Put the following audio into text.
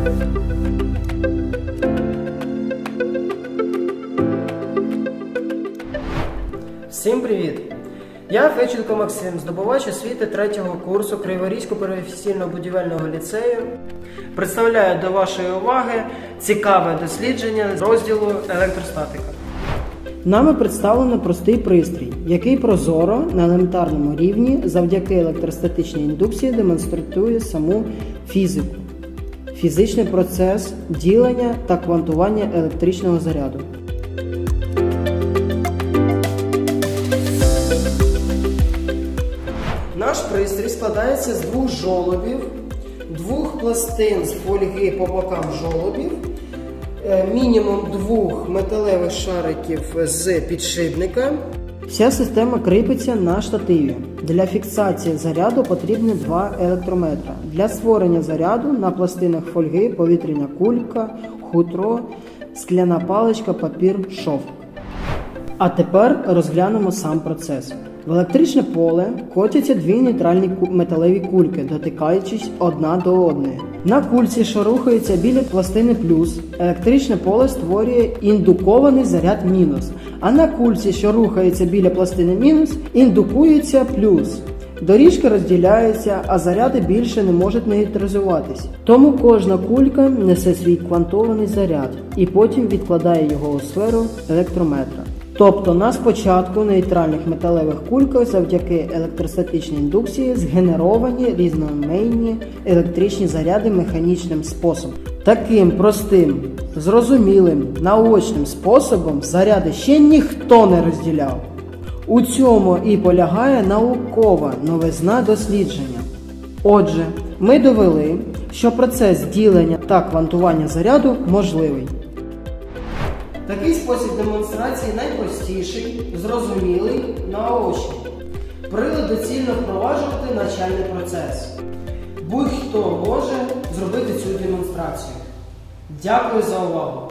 Всім привіт! Я Феченко Максим, здобувач освіти третього курсу Криворізького професійного будівельного ліцею. Представляю до вашої уваги цікаве дослідження розділу електростатика. Нами представлено простий пристрій, який прозоро на елементарному рівні завдяки електростатичній індукції демонструє саму фізику, фізичний процес ділення та квантування електричного заряду. Наш пристрій складається з двох жолобів, двох пластин з фольги по бокам жолобів, е, мінімум двох металевих шариків з підшипника. Вся система кріпиться на штативі. Для фіксації заряду потрібні два електрометра. Для створення заряду на пластинах фольги повітряна кулька, хутро, скляна паличка, папір, шовк. А тепер розглянемо сам процес. В електричне поле котяться дві нейтральні металеві кульки, дотикаючись одна до одної. На кульці, що рухається біля пластини плюс, електричне поле створює індукований заряд мінус. А на кульці, що рухається біля пластини мінус, індукується плюс. Доріжки розділяються, а заряди більше не можуть нейтралізуватись. Тому кожна кулька несе свій квантований заряд і потім відкладає його у сферу електрометра. Тобто на спочатку нейтральних металевих кульках завдяки електростатичній індукції згенеровані різноманітні електричні заряди механічним способом. Таким простим, зрозумілим, наочним способом заряди ще ніхто не розділяв. У цьому і полягає наукова новизна дослідження. Отже, ми довели, що процес ділення та квантування заряду можливий. Такий спосіб демонстрації найпростіший, зрозумілий, наочний. Прилад доцільно впроваджувати навчальний процес. Будь-хто може зробити цю демонстрацію. Дякую за увагу!